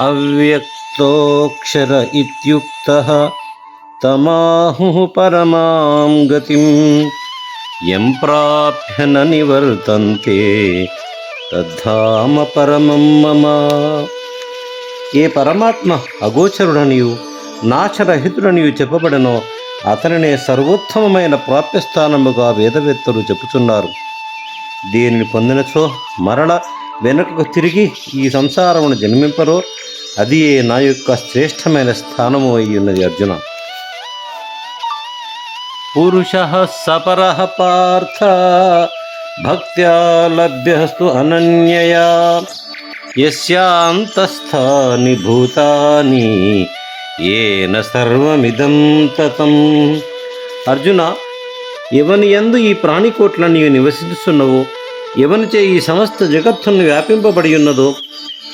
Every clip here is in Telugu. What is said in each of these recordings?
అవ్యక్తోక్షర ఇత్యుక్తః తమాహుః పరమాం గతిం యం ప్రాప్య న నివర్తంతే తద్ధామ పరమం మమ ఏ పరమాత్మ అగోచరుడనియు నాశరహితుడనియు చెప్పబడనో అతనినే సర్వోత్తమమైన ప్రాప్యస్థానముగా వేదవేత్తలు చెప్పుచున్నారు. దీనిని పొందినచో మరల వెనుకకు తిరిగి ఈ సంసారమును జన్మింపరో. అది నా యొక్క శ్రేష్టమైన స్థానము అయి ఉన్నది అర్జున. పురుష సపర పార్థ భక్త్యా లభ్యస్తు అనన్యయా. యస్యాంతస్థాని భూతాని ఏన సర్వమిదం తతం. అర్జున ఎవని యందు ఈ ప్రాణికోట్లన్నీ నివసిస్తున్నావో? ఎవనిచే ఈ సమస్త జగత్తును వ్యాపింపబడి ఉన్నదో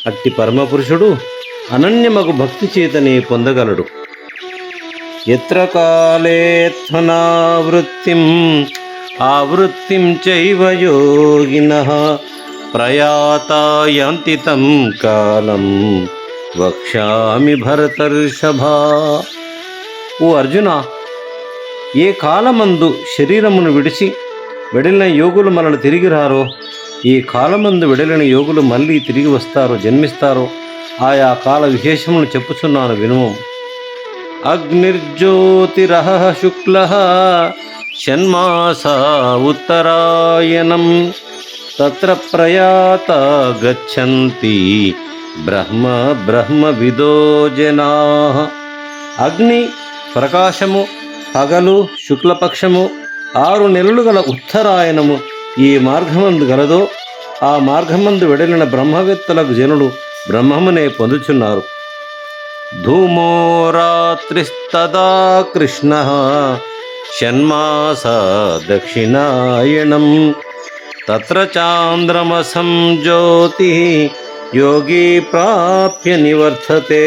అట్టి పరమపురుషుడు అనన్యమగు భక్తి చేతనే పొందగలడు. ఎత్ర కాలేత్వనావృత్తిం ఆవృత్తిం చైవ యోగిన ప్రయాతాయంతితం కాలం వక్ష్యామి భరతర్షభా. ఓ అర్జున ఏ కాలమందు శరీరమును విడిచి విడలిన యోగులు మనల్ని తిరిగి రారో? ఈ కాలమందు వెడలిన యోగులు మళ్ళీ తిరిగి వస్తారో? జన్మిస్తారో? ఆయా కాల విశేషమును చెప్పుచున్నాను వినుము. అగ్నిర్జ్యోతిర శుక్ల షణ్మాస ఉత్తరాయణం. తత్ర ప్రయాత గచ్చంతి బ్రహ్మ బ్రహ్మ విదో జనా. అగ్ని ప్రకాశము పగలు శుక్లపక్షము ఆరు నెలలు గల ఉత్తరాయణము ఈ మార్గమందు గలదో ఆ మార్గమందు వెడలిన బ్రహ్మవేత్తలకు జనులు బ్రహ్మమునే పొందుచున్నారు. ధూమో రాత్రిస్తదా కృష్ణ షణ్మాస దక్షిణాయణం తత్ర చాంద్రమసం జ్యోతి యోగి ప్రాప్య నివర్తతే.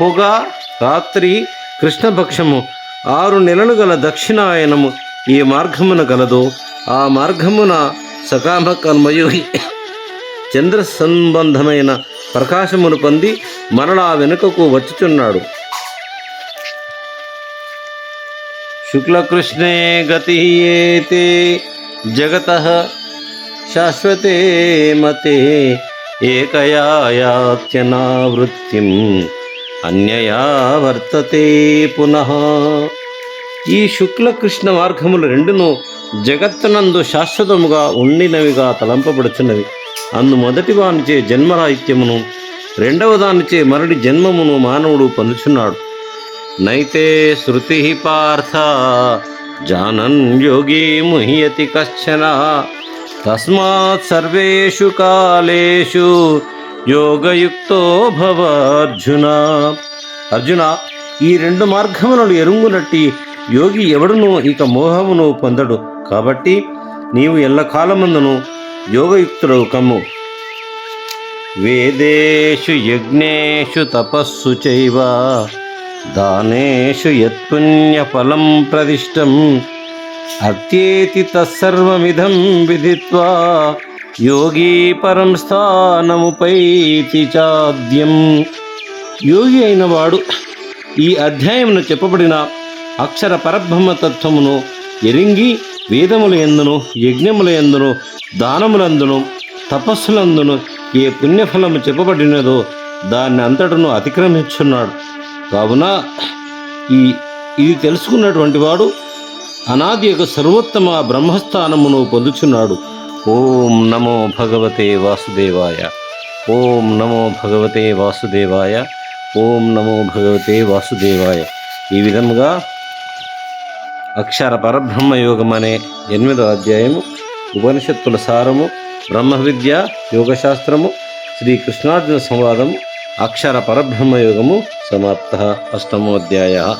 పొగ రాత్రి కృష్ణపక్షము ఆరు నెలలు గల దక్షిణాయనము ఈ మార్గమున గలదో ఆ మార్గమున సకామ కర్మయోగి చంద్ర సంబంధమైన ప్రకాశమును పొంది మరలా వెనుకకు వచ్చుచున్నాడు. శుక్లకృష్ణే గతి ఏతే జగత శాశ్వతే మతే ఏకయాయాత్యనావృత్తిం. అన్యయా వర్తతే పునః. ఈ శుక్లకృష్ణ మార్గములు రెండును జగత్తునందు శాశ్వతముగా ఉండినవిగా తలంపబడుచున్నవి. అందు మొదటి వానిచే జన్మరాహిత్యమును రెండవ దానిచే మరడి జన్మమును మానవుడు పొందుచున్నాడు. నైతే శృతి పార్థ జానన్ యోగి ముహ్యతి కశ్చన. తస్మాత్ సర్వేషు కాలేషు యోగయుక్తో భవ అర్జున అర్జున ఈ రెండు మార్గములను ఎరుంగునట్టి యోగి ఎవడును ఇక మోహమును పొందడు. కాబట్టి నీవు ఎల్లకాలమందును యోగయుక్తుడవు కమ్ము. వేదేషు యజ్ఞేషు తపస్సు చైవ దానేషు యత్పుణ్యఫలం ప్రదిష్టం. అత్యేతి తత్సర్వమిదం విదిత్వా యోగి పరం స్థానముపై చాద్యం. యోగి అయిన వాడు ఈ అధ్యాయమును చెప్పబడిన అక్షర పరబ్రహ్మ తత్వమును ఎరింగి వేదముల ఎందును యజ్ఞముల ఎందును దానములందును తపస్సులందును ఏ పుణ్యఫలము చెప్పబడినదో దాన్ని అంతటను అతిక్రమించున్నాడు కావున ఈ ఇది తెలుసుకున్నటువంటి వాడు అనాది యొక్క సర్వోత్తమ బ్రహ్మస్థానమును పొందుచున్నాడు. ఓం నమో భగవతే వాసుదేవాయ. ఓం నమో భగవతే వాసుదేవాయ. ఓం నమో భగవతే వాసుదేవాయ. ఈ విధముగా అక్షర పరబ్రహ్మ యోగం అనే ఎనిమిదో అధ్యాయము ఉపనిషత్తుల సారము బ్రహ్మ విద్య యోగశాస్త్రము శ్రీ కృష్ణార్జున సంవాదము అక్షర పరబ్రహ్మ యోగము సమాప్త అష్టమోధ్యాయ.